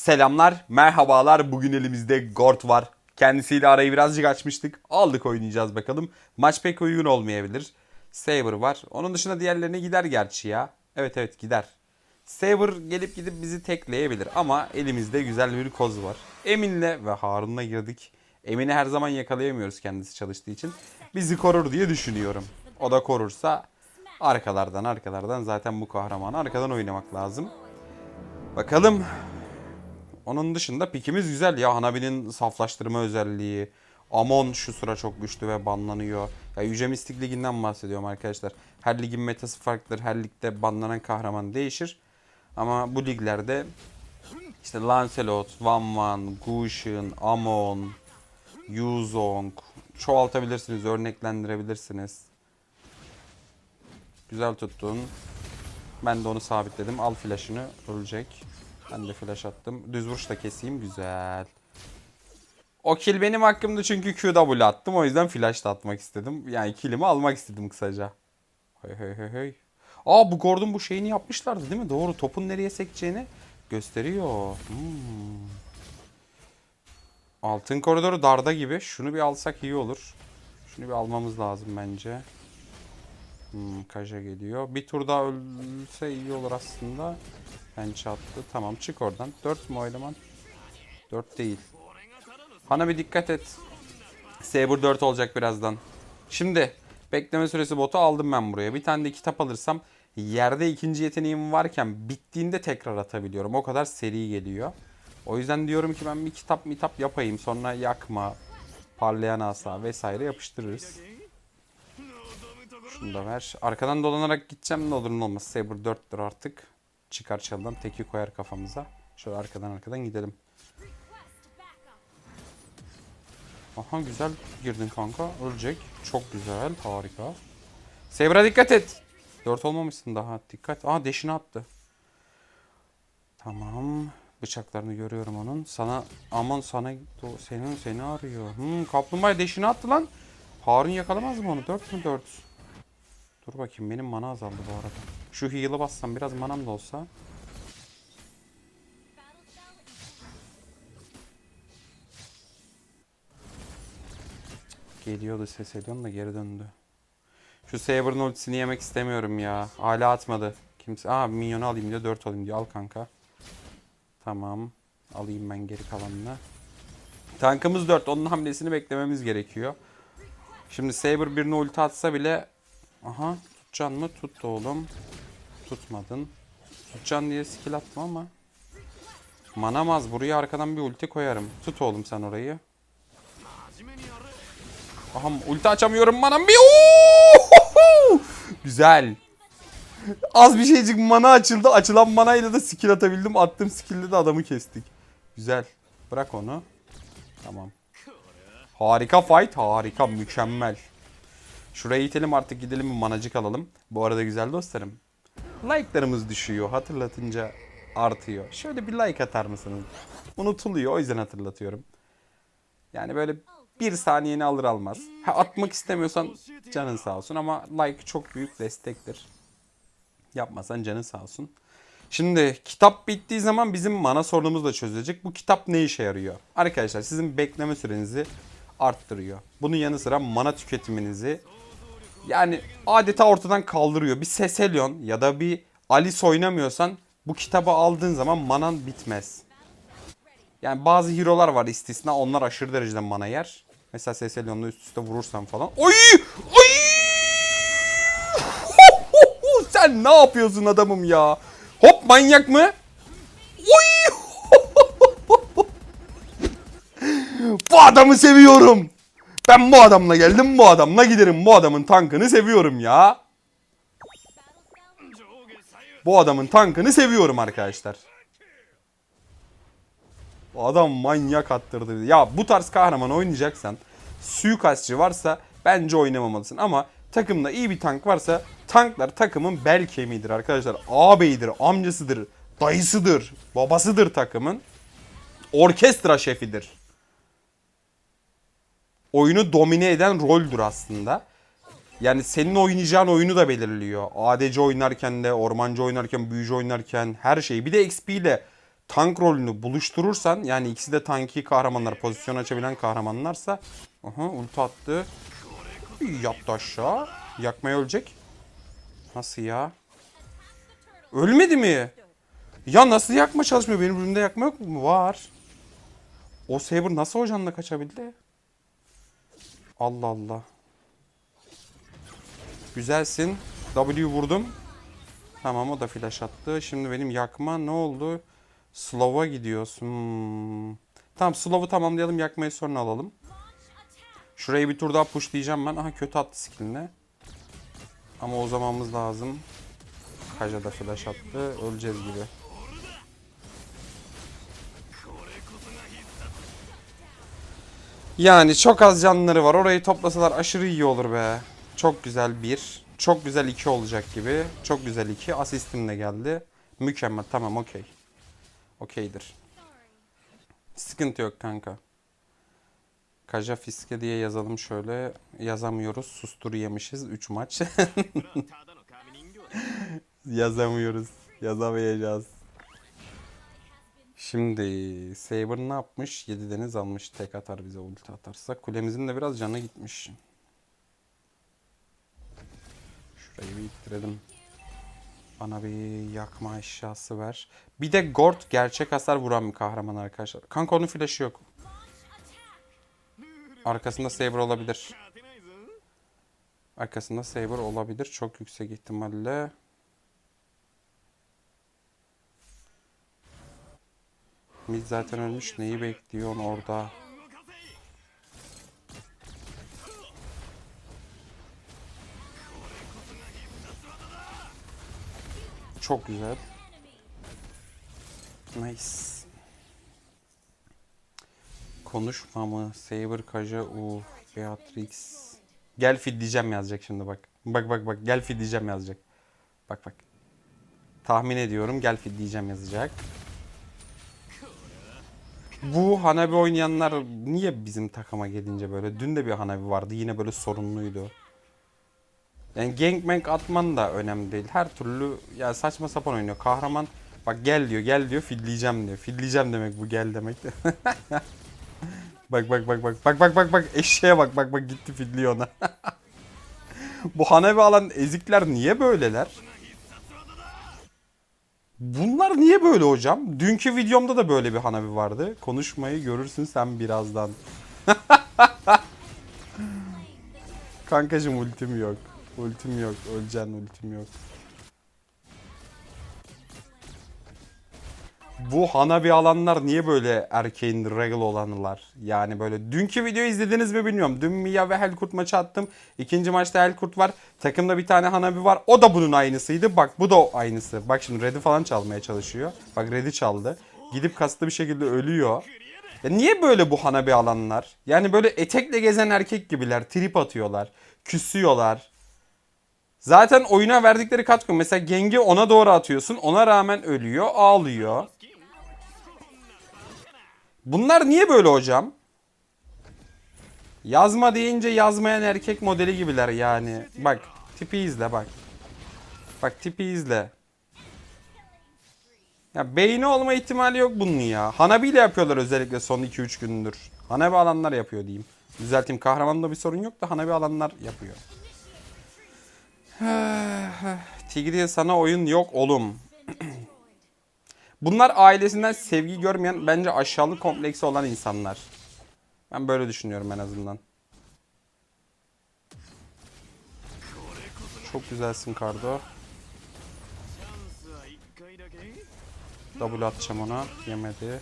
Selamlar, merhabalar. Bugün elimizde Gort var. Kendisiyle arayı birazcık açmıştık. Aldık oynayacağız bakalım. Maç pek uygun olmayabilir. Saber var. Onun dışında diğerlerine gider gerçi ya. Evet evet gider. Saber gelip gidip bizi tekleyebilir ama elimizde güzel bir koz var. Emin'le ve Harun'la girdik. Emin'i her zaman yakalayamıyoruz kendisi çalıştığı için. Bizi korur diye düşünüyorum. O da korursa arkalardan arkalardan zaten bu kahramanı arkadan oynamak lazım. Bakalım. Onun dışında pikimiz güzel ya. Hanabi'nin saflaştırma özelliği. Amon şu sıra çok güçlü ve banlanıyor. Ya Yüce Mistik Ligi'nden bahsediyorum arkadaşlar. Her ligin metası farklıdır. Her ligde banlanan kahraman değişir. Ama bu liglerde işte Lancelot, Van Van, Gushun, Amon, Yuzong çoğaltabilirsiniz, örneklendirebilirsiniz. Güzel tuttun. Ben de onu sabitledim. Al flash'ını ölecek. Ben de flash attım. Düz vuruş da keseyim. Güzel. O kill benim hakkımdı çünkü QW attım. O yüzden flash da atmak istedim. Yani killimi almak istedim kısaca. Hey hey hey hey. Aa bu Gordon bu şeyini yapmışlardı değil mi? Doğru. Topun nereye sekeceğini gösteriyor. Hmm. Altın koridoru darda gibi. Şunu bir alsak iyi olur. Şunu bir almamız lazım bence. Hmm, Kaja geliyor. Bir tur daha ölse iyi olur aslında. Bence attı. Tamam çık oradan. 4 mü o eleman? 4 değil. Bana bir dikkat et. Saber 4 olacak birazdan. Şimdi bekleme süresi botu aldım ben buraya. Bir tane de kitap alırsam yerde ikinci yeteneğim varken bittiğinde tekrar atabiliyorum. O kadar seri geliyor. O yüzden diyorum ki ben bir kitap mitap yapayım. Sonra yakma, parlayan asa vesaire yapıştırırız. Şunu da ver. Arkadan dolanarak gideceğim ne olur ne olmaz. Saber 4'tür artık. Çıkar çaldan teki koyar kafamıza. Şöyle arkadan arkadan gidelim. Aha güzel girdin kanka. Ölecek. Çok güzel. Harika. Saber'a dikkat et. 4 olmamışsın daha. Dikkat. Aa deşini attı. Tamam. Bıçaklarını görüyorum onun. Sana aman sana senin seni arıyor. Hmm, kaplumbağa deşini attı lan. Harun yakalamaz mı onu? 4 mü 4? Dur bakayım benim mana azaldı bu arada. Şu heal'ı bassam biraz manam da olsa. Geliyordu ses ediyorum da geri döndü. Şu Saber'ın ultisini yemek istemiyorum ya. Hala atmadı. Kimse. Aa minyonu alayım diyor 4 alayım diyor. Al kanka. Tamam. Alayım ben geri kalanını. Tankımız 4. Onun hamlesini beklememiz gerekiyor. Şimdi Saber birine ulti atsa bile Aha tutacaksın mı? Tut oğlum. Tutmadın. Tutacaksın diye skill atma ama. Manamaz. Buraya arkadan bir ulti koyarım. Tut oğlum sen orayı. Aha ulti açamıyorum manam bir. Güzel. Az bir şeycik mana açıldı. Açılan manayla da skill atabildim. Attığım skill'le de adamı kestik. Güzel. Bırak onu. Tamam. Harika fight. Harika. Mükemmel. Şuraya itelim artık gidelim bir manacık alalım. Bu arada güzel dostlarım. Like'larımız düşüyor. Hatırlatınca artıyor. Şöyle bir like atar mısınız? Unutuluyor o yüzden hatırlatıyorum. Yani böyle bir saniyeni alır almaz. Ha, atmak istemiyorsan canın sağ olsun ama like çok büyük destektir. Yapmasan canın sağ olsun. Şimdi kitap bittiği zaman bizim mana sorunumuz da çözülecek. Bu kitap ne işe yarıyor? Arkadaşlar sizin bekleme sürenizi arttırıyor. Bunun yanı sıra mana tüketiminizi yani adeta ortadan kaldırıyor. Bir Seselion ya da bir Alice oynamıyorsan bu kitabı aldığın zaman manan bitmez. Yani bazı hero'lar var istisna onlar aşırı derecede mana yer. Mesela Seselion'la üst üste vurursan falan. Oy! Oy! Sen ne yapıyorsun adamım ya? Hop manyak mı? Oy! bu adamı seviyorum. Ben bu adamla geldim bu adamla giderim. Bu adamın tankını seviyorum ya. Bu adamın tankını seviyorum arkadaşlar. Bu adam manyak attırdı. Ya bu tarz kahraman oynayacaksan suikastçı varsa bence oynamamalısın. Ama takımda iyi bir tank varsa tanklar takımın bel kemiğidir arkadaşlar. Ağabeyidir, amcasıdır, dayısıdır, babasıdır takımın. Orkestra şefidir. Oyunu domine eden roldür aslında. Yani senin oynayacağın oyunu da belirliyor. ADC oynarken de, ormancı oynarken, büyücü oynarken her şeyi. Bir de XP ile tank rolünü buluşturursan yani ikisi de tanki kahramanlar, pozisyon açabilen kahramanlarsa aha ulti attı. Yattı aşağı. Yakmaya ölecek. Nasıl ya? Ölmedi mi? Ya nasıl yakma çalışmıyor? Benim üründe yakma yok mu? Var. O Saber nasıl o canla kaçabildi? Allah Allah. Güzelsin. W vurdum. Tamam o da flash attı. Şimdi benim yakma ne oldu? Slow'a gidiyoruz. Hmm. Tamam slow'u tamamlayalım. Yakmayı sonra alalım. Şurayı bir tur daha pushlayacağım ben. Aha kötü attı skill'ine. Ama o zamanımız lazım. Kaja da flash attı. Öleceğiz gibi. Yani çok az canları var. Orayı toplasalar aşırı iyi olur be. Çok güzel bir. Çok güzel iki olacak gibi. Çok güzel iki. Asistim de geldi. Mükemmel. Tamam okey. Okeydir. Sıkıntı yok kanka. Kaja Fiske diye yazalım şöyle. Yazamıyoruz. Sustur yemişiz 3 maç. Yazamıyoruz. Yazamayacağız. Şimdi Saber ne yapmış? 7 deniz almış. Tek atar bize ulti atarsa. Kulemizin de biraz canı gitmiş. Şurayı bir ittirelim. Bana bir yakma eşyası ver. Bir de Gord gerçek hasar vuran bir kahraman arkadaşlar. Kanka onun flash'ı yok. Arkasında Saber olabilir. Arkasında Saber olabilir. Çok yüksek ihtimalle. Mid zaten ölmüş. Neyi bekliyorsun orada? Çok güzel. Nice. Konuşma mı? Saber Kaja U Beatrix. Gel fidleyeceğim yazacak şimdi bak. Bak bak bak gel fidleyeceğim yazacak. Bak bak. Tahmin ediyorum gel fidleyeceğim yazacak. Bu Hanabi oynayanlar niye bizim takıma gelince böyle? Dün de bir Hanabi vardı yine böyle sorunluydu. Yani gangbang atman da önemli değil. Her türlü ya saçma sapan oynuyor. Kahraman bak gel diyor gel diyor fidleyeceğim diyor. Fidleyeceğim demek bu gel demek. bak bak bak bak bak bak bak bak eşeğe bak bak bak gitti fidliyor ona. bu Hanabi alan ezikler niye böyleler? Bunlar niye böyle hocam? Dünkü videomda da böyle bir Hanabi vardı. Konuşmayı görürsün sen birazdan. Kankacım ultim yok. Ultim yok. Öleceksin ultim yok. Bu Hanabi alanlar niye böyle erkeğin regal olanlar? Yani böyle dünkü videoyu izlediniz mi bilmiyorum. Dün Mia ve Helkurt maçı attım. İkinci maçta Helkurt var. Takımda bir tane Hanabi var. O da bunun aynısıydı. Bak bu da o aynısı. Bak şimdi Red'i falan çalmaya çalışıyor. Bak Red'i çaldı. Gidip kasıtlı bir şekilde ölüyor. Ya niye böyle bu Hanabi alanlar? Yani böyle etekle gezen erkek gibiler. Trip atıyorlar. Küsüyorlar. Zaten oyuna verdikleri katkı mesela Geng'i ona doğru atıyorsun. Ona rağmen ölüyor, ağlıyor. Bunlar niye böyle hocam? Yazma deyince yazmayan erkek modeli gibiler yani. Bak tipi izle bak. Bak tipi izle. Ya beyni olma ihtimali yok bunun ya. Hanabi ile yapıyorlar özellikle son 2-3 gündür. Hanabi alanlar yapıyor diyeyim. Düzelteyim kahramanda bir sorun yok da Hanabi alanlar yapıyor. Tigreal sana oyun yok oğlum. Bunlar ailesinden sevgi görmeyen bence aşağılık kompleksi olan insanlar. Ben böyle düşünüyorum en azından. Çok güzelsin Kardo. W atacağım ona. Yemedi.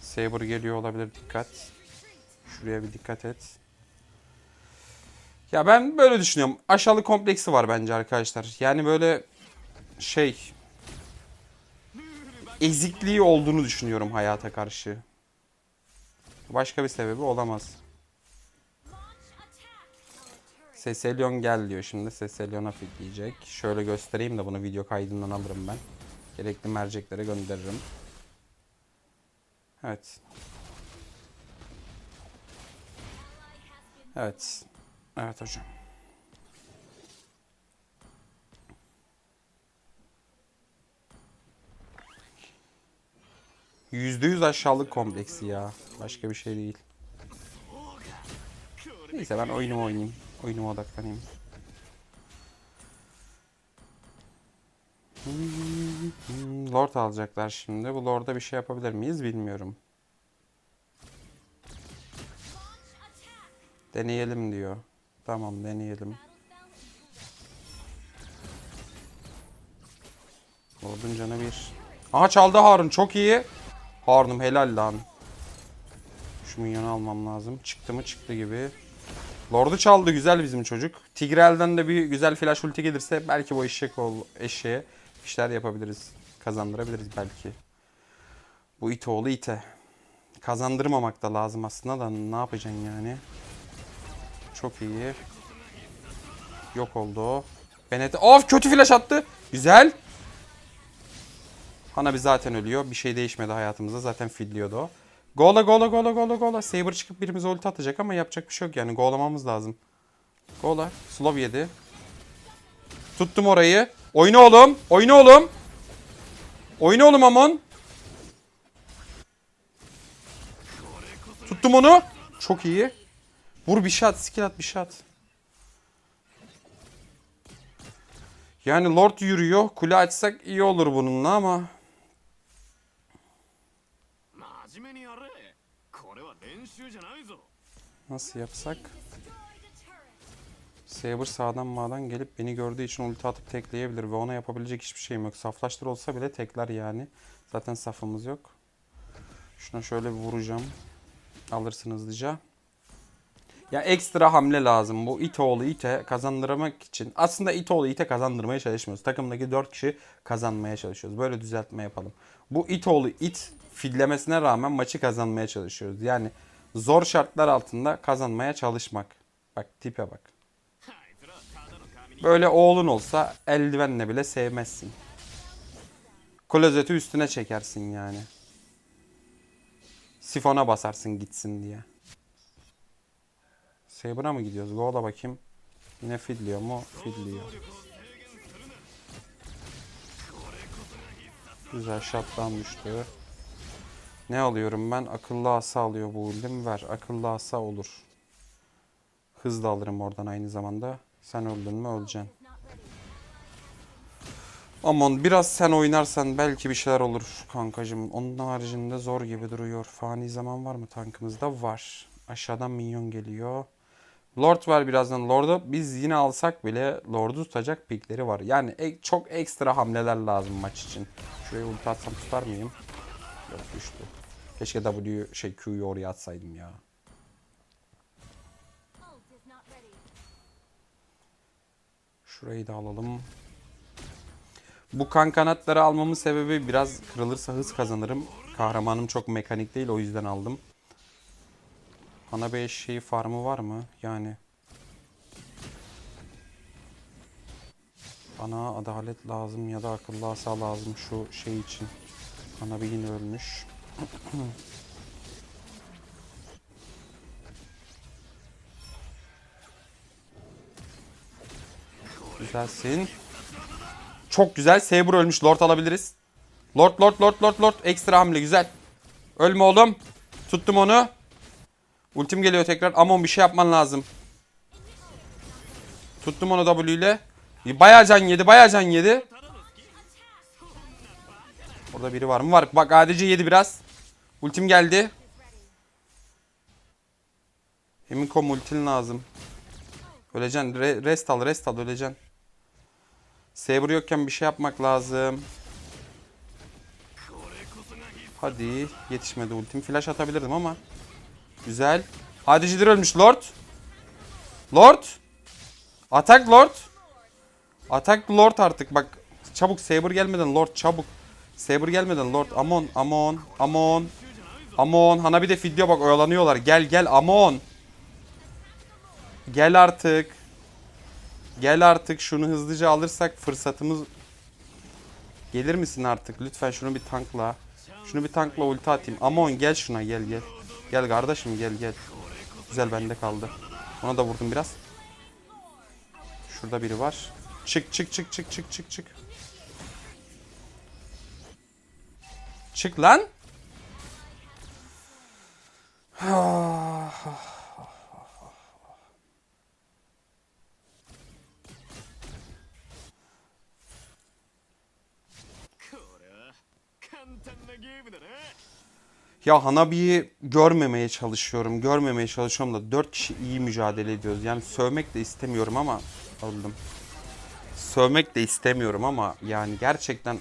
Saber geliyor olabilir dikkat. Şuraya bir dikkat et. Ya ben böyle düşünüyorum. Aşağılık kompleksi var bence arkadaşlar. Yani böyle şey ezikliği olduğunu düşünüyorum hayata karşı. Başka bir sebebi olamaz. Seselion gel diyor şimdi. Seselion'a fitleyecek. Şöyle göstereyim de bunu video kaydından alırım ben. Gerekli merceklere gönderirim. Evet. Evet. Evet hocam. %100 aşağılık kompleksi ya. Başka bir şey değil. Neyse ben oyunumu oynayayım. Oyunuma odaklanayım. Lord alacaklar şimdi. Bu Lord'a bir şey yapabilir miyiz bilmiyorum. Deneyelim diyor. Tamam deneyelim. Lord'un canı bir. Aha çaldı Harun çok iyi. Harun'um helal lan. Şu minyonu almam lazım. Çıktı mı çıktı gibi. Lord'u çaldı güzel bizim çocuk. Tigrel'den de bir güzel flash ulti gelirse belki bu eşek ol eşeğe işler yapabiliriz. Kazandırabiliriz belki. Bu ite oğlu ite. Kazandırmamak da lazım aslında da ne yapacaksın yani. Çok iyi. Yok oldu o. Bennett. Of kötü flash attı. Güzel. Hanabi zaten ölüyor. Bir şey değişmedi hayatımızda. Zaten fidliyordu o. Gola gola gola gola gola. Saber çıkıp birimize ulti atacak ama yapacak bir şey yok yani. Golamamız lazım. Gola. Slow yedi. Tuttum orayı. Oyna oğlum. Oyna oğlum. Oyna oğlum Amon. Tuttum onu. Çok iyi. Vur bir şey at. Skill at bir şey at. Yani Lord yürüyor. Kule açsak iyi olur bununla ama nasıl yapsak? Saber sağdan mağdan gelip beni gördüğü için ulti atıp tekleyebilir ve ona yapabilecek hiçbir şeyim yok. Saflaştır olsa bile tekler yani. Zaten safımız yok. Şuna şöyle bir vuracağım. Alırsın hızlıca. Ya ekstra hamle lazım. Bu İtoğlu İte kazandırmak için. Aslında İtoğlu İte kazandırmaya çalışmıyoruz. Takımdaki 4 kişi kazanmaya çalışıyoruz. Böyle düzeltme yapalım. Bu İtoğlu İt fidlemesine rağmen maçı kazanmaya çalışıyoruz. Yani Zor şartlar altında kazanmaya çalışmak. Bak tipe bak. Böyle oğlun olsa eldivenle bile sevmezsin. Klozeti üstüne çekersin yani. Sifona basarsın gitsin diye. Saber'a mı gidiyoruz? Go'da bakayım. Yine fidliyor mu? Fidliyor. Güzel şattan. Ne alıyorum ben? Akıllı asa alıyor bu ultim. Ver. Akıllı asa olur. Hız da alırım oradan aynı zamanda. Sen öldün mü öleceksin. Aman biraz sen oynarsan belki bir şeyler olur kankacım. Onun haricinde zor gibi duruyor. Fani zaman var mı tankımızda? Var. Aşağıdan minyon geliyor. Lord var birazdan. Lord'u biz yine alsak bile Lord'u tutacak pikleri var. Yani ek- çok ekstra hamleler lazım maç için. Şuraya ulti atsam tutar mıyım? Yok düştü. Keşke W şey Q'yu oraya atsaydım ya. Şurayı da alalım. Bu kan kanatları almamın sebebi biraz kırılırsa hız kazanırım. Kahramanım çok mekanik değil o yüzden aldım. Ana bir şey farmı var mı? Yani. Bana adalet lazım ya da akıllı asa lazım şu şey için. Ana bir yine ölmüş. Güzelsin. Çok güzel. Saber ölmüş. Lord alabiliriz. Lord, Lord, Lord, Lord, Lord. Ekstra hamle. Güzel. Ölme oğlum. Tuttum onu. Ultim geliyor tekrar. Amon bir şey yapman lazım. Tuttum onu W ile. Bayağı can yedi. Bayağı can yedi. Orada biri var mı? Var. Bak ADC yedi biraz. Ultim geldi. Emin kom ultin lazım. Öleceksin. Re- rest al, rest al. Öleceksin. Saber yokken bir şey yapmak lazım. Hadi. Yetişmedi ultim. Flash atabilirdim ama. Güzel. Hadicidir ölmüş Lord. Lord. Atak Lord. Atak Lord artık bak. Çabuk Saber gelmeden Lord çabuk. Saber gelmeden Lord. Amon. Amon. Amon. Amon. Hana bir de fidyo bak oyalanıyorlar. Gel gel Amon. Gel artık. Gel artık şunu hızlıca alırsak fırsatımız Gelir misin artık? Lütfen şunu bir tankla. Şunu bir tankla ulti atayım. Amon gel şuna gel gel. Gel kardeşim gel gel. Güzel bende kaldı. Ona da vurdum biraz. Şurada biri var. Çık çık çık çık çık çık çık. Çık lan. Ya Hanabi'yi görmemeye çalışıyorum. Görmemeye çalışıyorum da 4 kişi iyi mücadele ediyoruz. Yani sövmek de istemiyorum ama aldım. Sövmek de istemiyorum ama yani gerçekten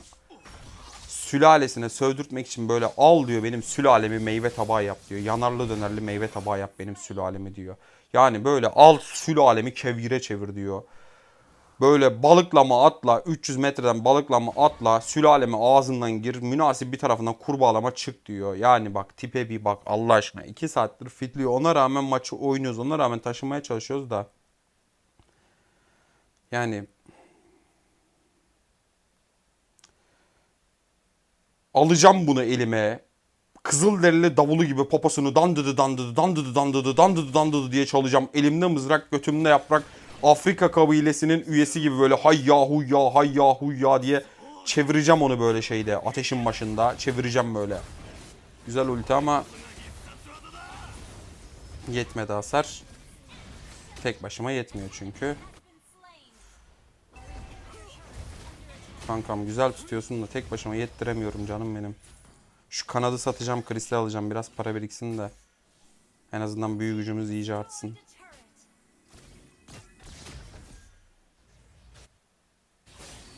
sülalesine sövdürtmek için böyle al diyor benim sülalemi meyve tabağı yap diyor. Yanarlı dönerli meyve tabağı yap benim sülalemi diyor. Yani böyle al sülalemi kevgire çevir diyor. Böyle balıklama atla 300 metreden balıklama atla sülaleme ağzından gir münasip bir tarafından kurbağalama çık diyor. Yani bak tipe bir bak Allah aşkına 2 saattir fitliyor ona rağmen maçı oynuyoruz ona rağmen taşımaya çalışıyoruz da. Yani alacağım bunu elime. Kızılderili davulu gibi poposunu dandıdı dandıdı dandıdı dandıdı dandıdı dandıdı diye çalacağım. Elimde mızrak götümde yaprak Afrika kabilesinin üyesi gibi böyle hay yahu ya hay yahu ya diye çevireceğim onu böyle şeyde ateşin başında çevireceğim böyle. Güzel ulti ama yetmedi hasar. Tek başıma yetmiyor çünkü. Kankam güzel tutuyorsun da tek başıma yettiremiyorum canım benim. Şu kanadı satacağım, kristal alacağım. Biraz para biriksin de. En azından büyü gücümüz iyice artsın.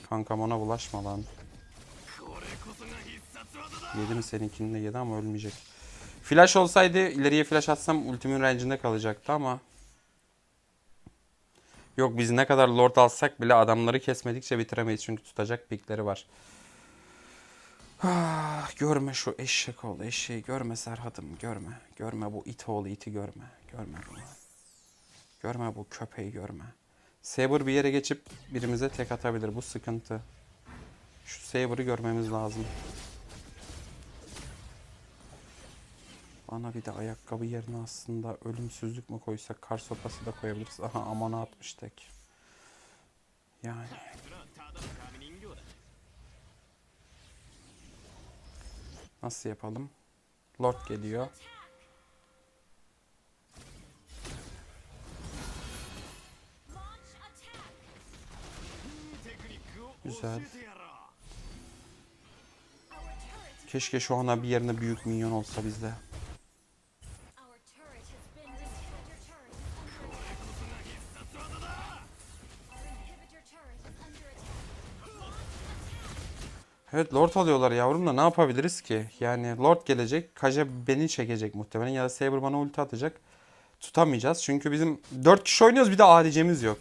Kankam ona bulaşma lan. Yedi mi seninkini de yedi ama ölmeyecek. Flash olsaydı ileriye flash atsam ultimin range'inde kalacaktı ama Yok biz ne kadar lord alsak bile adamları kesmedikçe bitiremeyiz çünkü tutacak pikleri var. Ah, görme şu eşek oğlu eşeği görme Serhat'ım görme. Görme bu it oğlu iti görme. Görme bunu. Görme bu köpeği görme. Saber bir yere geçip birimize tek atabilir bu sıkıntı. Şu Saber'ı görmemiz lazım. Bana bir de ayakkabı yerine aslında ölümsüzlük mü koysak kar sopası da koyabiliriz. Aha amana atmış tek. Yani. Nasıl yapalım? Lord geliyor. Güzel. Keşke şu ana bir yerine büyük minyon olsa bizde. Evet Lord alıyorlar yavrum da ne yapabiliriz ki? Yani Lord gelecek, Kaja beni çekecek muhtemelen ya da Saber bana ulti atacak. Tutamayacağız çünkü bizim 4 kişi oynuyoruz bir de ADC'miz yok.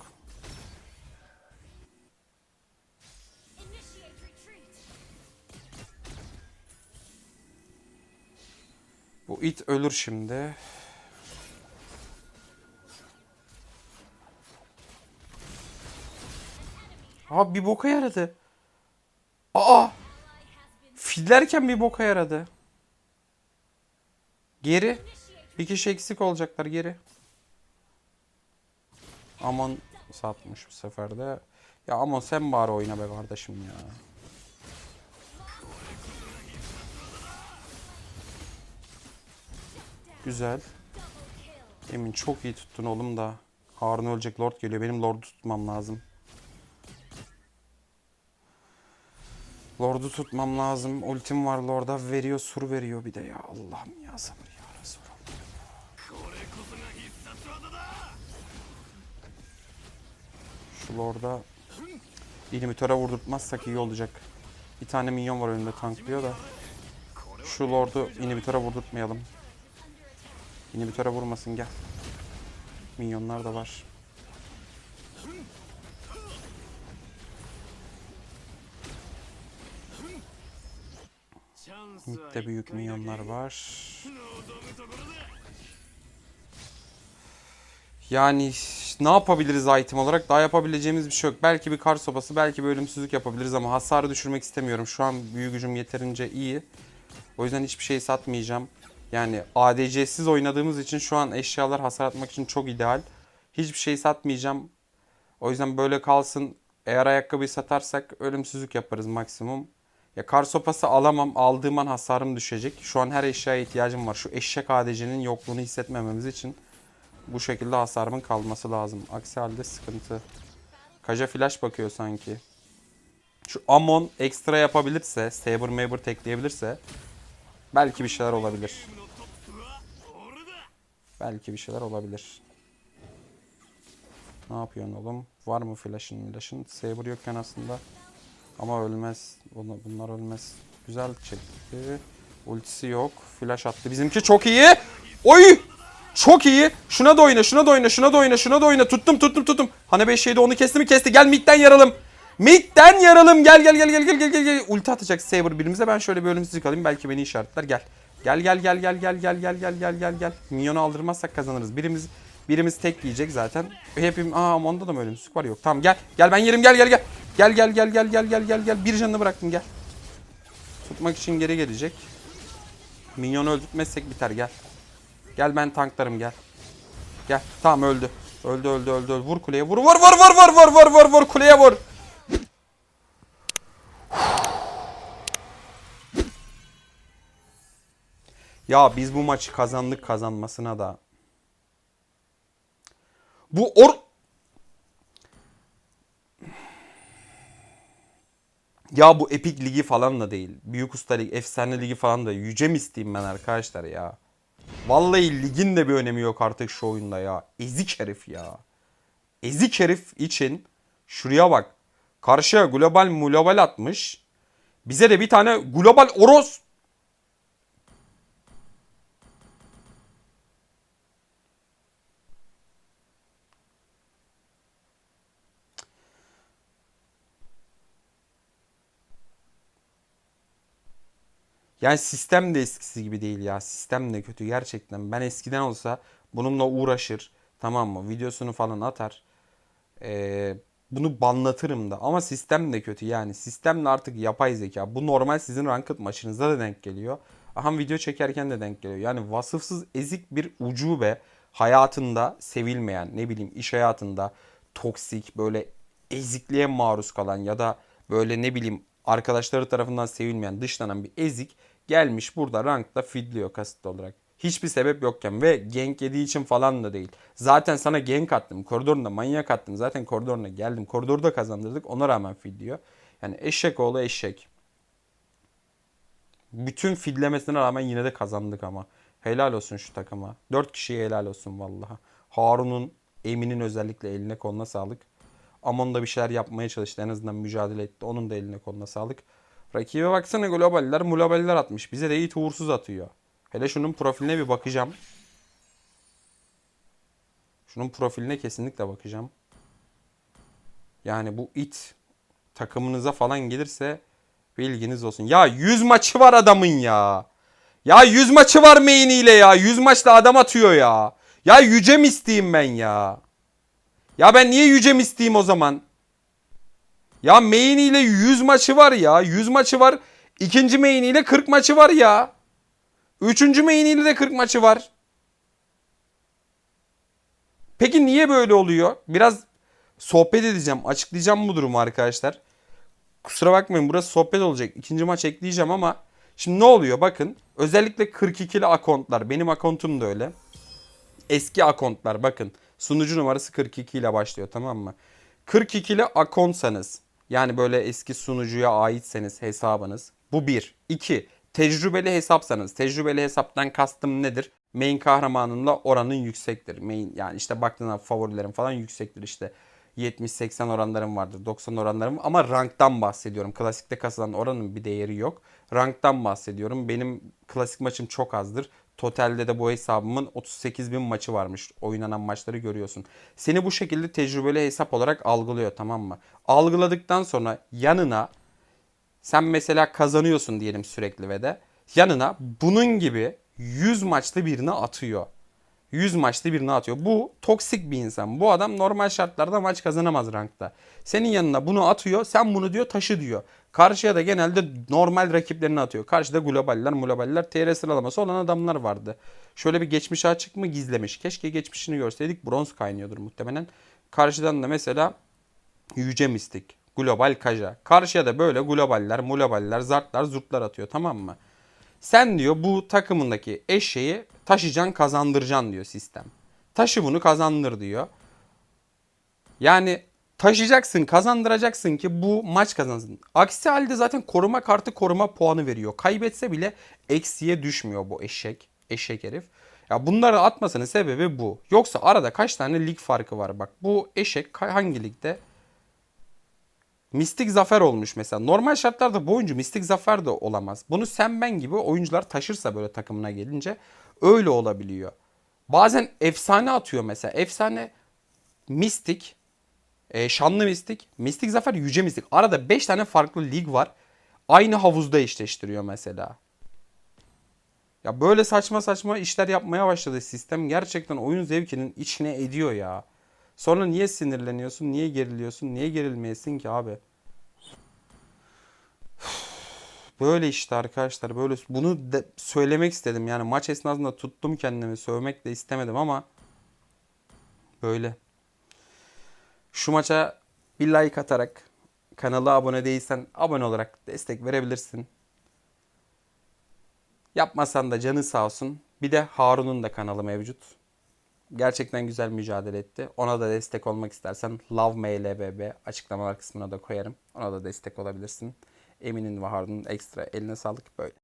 Bu it ölür şimdi. Abi bir boka yaradı. Aa! Fillerken bir boka yaradı. Geri. Bir kişi eksik olacaklar geri. Aman satmış bu sefer de. Ya ama sen bari oyna be kardeşim ya. Güzel. Emin çok iyi tuttun oğlum da. Harun ölecek Lord geliyor. Benim Lord'u tutmam lazım. Lord'u tutmam lazım. Ultim var Lord'a veriyor sur veriyor bir de ya. Allah'ım ya sabır ya Resulallah. Şu Lord'a İlimitöre vurdurtmazsak iyi olacak. Bir tane minyon var önünde tanklıyor da. Şu Lord'u inhibitöre vurdurtmayalım. İnhibitöre vurmasın gel. Minyonlar da var. Mid'de büyük minyonlar var. Yani ne yapabiliriz item olarak? Daha yapabileceğimiz bir şey yok. Belki bir kar sopası, belki bir ölümsüzlük yapabiliriz ama hasarı düşürmek istemiyorum. Şu an büyü gücüm yeterince iyi. O yüzden hiçbir şey satmayacağım. Yani ADC'siz oynadığımız için şu an eşyalar hasar atmak için çok ideal. Hiçbir şey satmayacağım. O yüzden böyle kalsın. Eğer ayakkabıyı satarsak ölümsüzlük yaparız maksimum. Ya kar sopası alamam. Aldığım an hasarım düşecek. Şu an her eşyaya ihtiyacım var. Şu eşek ADC'nin yokluğunu hissetmememiz için bu şekilde hasarımın kalması lazım. Aksi halde sıkıntı. Kaja flash bakıyor sanki. Şu Amon ekstra yapabilirse, Saber Maber tekleyebilirse belki bir şeyler olabilir. Belki bir şeyler olabilir. Ne yapıyorsun oğlum? Var mı flash'ın flash'ın? Saber yokken aslında. Ama ölmez. Bunlar, ölmez. Güzel çekti. Ultisi yok. Flash attı. Bizimki çok iyi. Oy! Çok iyi. Şuna da oyna, şuna da oyna, şuna da oyna, şuna da oyna. Tuttum, tuttum, tuttum. Hani 5 şeyde onu kesti mi kesti. Gel midden yaralım. Midden yaralım. Gel gel gel gel gel gel gel gel. Ulti atacak Saber birimize. Ben şöyle bir ölümsüzlük alayım. Belki beni işaretler. Gel. Gel gel gel gel gel gel gel gel gel gel gel. Minyonu aldırmazsak kazanırız. Birimiz birimiz tek yiyecek zaten. Hepim aa onda da mı ölümsüzlük var yok. Tamam gel. Gel ben yerim gel gel gel. Gel gel gel gel gel gel gel gel. Bir canını bıraktım gel. Tutmak için geri gelecek. Minyonu öldürtmezsek biter gel. Gel ben tanklarım gel. Gel. Tamam öldü. Öldü öldü öldü. öldü. Vur kuleye. Vur vur vur vur vur vur vur vur vur kuleye vur. Ya biz bu maçı kazandık kazanmasına da. Bu or... Ya bu Epic Ligi falan da değil. Büyük Usta Ligi, Efsane Ligi falan da. Yüce mi ben arkadaşlar ya. Vallahi ligin de bir önemi yok artık şu oyunda ya. Ezik herif ya. Ezik herif için şuraya bak. Karşıya global global atmış. Bize de bir tane global oros Yani sistem de eskisi gibi değil ya. Sistem de kötü gerçekten. Ben eskiden olsa bununla uğraşır. Tamam mı? Videosunu falan atar. Ee, bunu banlatırım da. Ama sistem de kötü yani. Sistemle artık yapay zeka. Bu normal sizin ranked maçınızda da denk geliyor. Aha video çekerken de denk geliyor. Yani vasıfsız ezik bir ucube hayatında sevilmeyen ne bileyim iş hayatında toksik böyle ezikliğe maruz kalan ya da böyle ne bileyim arkadaşları tarafından sevilmeyen dışlanan bir ezik gelmiş burada rankta fidliyor kasıtlı olarak. Hiçbir sebep yokken ve gank yediği için falan da değil. Zaten sana gank attım. Koridorunda manyak attım. Zaten koridoruna geldim. Koridorda kazandırdık. Ona rağmen fidliyor. Yani eşek oğlu eşek. Bütün fidlemesine rağmen yine de kazandık ama. Helal olsun şu takıma. 4 kişiye helal olsun vallahi. Harun'un, Emin'in özellikle eline koluna sağlık. Amon da bir şeyler yapmaya çalıştı. En azından mücadele etti. Onun da eline koluna sağlık. Rakibe baksana globaller, mulaballer atmış. Bize de iyi uğursuz atıyor. Hele şunun profiline bir bakacağım. Şunun profiline kesinlikle bakacağım. Yani bu it takımınıza falan gelirse bilginiz olsun. Ya 100 maçı var adamın ya. Ya 100 maçı var main'iyle ya. 100 maçta adam atıyor ya. Ya yüce mi isteyeyim ben ya? Ya ben niye yüce mi isteyeyim o zaman? Ya main ile 100 maçı var ya. 100 maçı var. İkinci main ile 40 maçı var ya. Üçüncü main ile de 40 maçı var. Peki niye böyle oluyor? Biraz sohbet edeceğim. Açıklayacağım bu durumu arkadaşlar. Kusura bakmayın burası sohbet olacak. İkinci maç ekleyeceğim ama şimdi ne oluyor? Bakın özellikle 42'li akontlar. Benim akontum da öyle. Eski akontlar bakın. Sunucu numarası 42 ile başlıyor tamam mı? 42'li akontsanız yani böyle eski sunucuya aitseniz hesabınız. Bu bir. İki. Tecrübeli hesapsanız. Tecrübeli hesaptan kastım nedir? Main kahramanınla oranın yüksektir. Main yani işte baktığında favorilerim falan yüksektir işte. 70-80 oranlarım vardır. 90 oranlarım ama ranktan bahsediyorum. Klasikte kazanan oranın bir değeri yok. Ranktan bahsediyorum. Benim klasik maçım çok azdır. Totalde de bu hesabımın 38 bin maçı varmış. Oynanan maçları görüyorsun. Seni bu şekilde tecrübeli hesap olarak algılıyor tamam mı? Algıladıktan sonra yanına sen mesela kazanıyorsun diyelim sürekli ve de yanına bunun gibi 100 maçta birini atıyor. 100 maçta birini atıyor. Bu toksik bir insan. Bu adam normal şartlarda maç kazanamaz rankta. Senin yanına bunu atıyor. Sen bunu diyor taşı diyor. Karşıya da genelde normal rakiplerini atıyor. Karşıda globaller, mulaballer, TR sıralaması olan adamlar vardı. Şöyle bir geçmiş açık mı gizlemiş. Keşke geçmişini görseydik bronz kaynıyordur muhtemelen. Karşıdan da mesela Yüce Mistik. Global Kaja. Karşıya da böyle globaller, muloballer, zartlar, zurtlar atıyor tamam mı? Sen diyor bu takımındaki eşeği taşıyacaksın kazandıracaksın diyor sistem. Taşı bunu kazandır diyor. Yani taşıyacaksın, kazandıracaksın ki bu maç kazansın. Aksi halde zaten koruma kartı koruma puanı veriyor. Kaybetse bile eksiye düşmüyor bu eşek. Eşek herif. Ya bunları atmasının sebebi bu. Yoksa arada kaç tane lig farkı var bak. Bu eşek hangi ligde? Mistik zafer olmuş mesela. Normal şartlarda bu oyuncu mistik zafer de olamaz. Bunu sen ben gibi oyuncular taşırsa böyle takımına gelince öyle olabiliyor. Bazen efsane atıyor mesela. Efsane mistik, e, şanlı mistik, mistik zafer, yüce mistik. Arada 5 tane farklı lig var. Aynı havuzda eşleştiriyor mesela. Ya böyle saçma saçma işler yapmaya başladı sistem. Gerçekten oyun zevkinin içine ediyor ya. Sonra niye sinirleniyorsun? Niye geriliyorsun? Niye gerilmeyesin ki abi? Böyle işte arkadaşlar böyle bunu de söylemek istedim yani maç esnasında tuttum kendimi sövmek de istemedim ama böyle. Şu maça bir like atarak kanala abone değilsen abone olarak destek verebilirsin. Yapmasan da canı sağ olsun. Bir de Harun'un da kanalı mevcut. Gerçekten güzel mücadele etti. Ona da destek olmak istersen Love MLBB açıklamalar kısmına da koyarım. Ona da destek olabilirsin. Emin'in ve Harun'un ekstra eline sağlık böyle.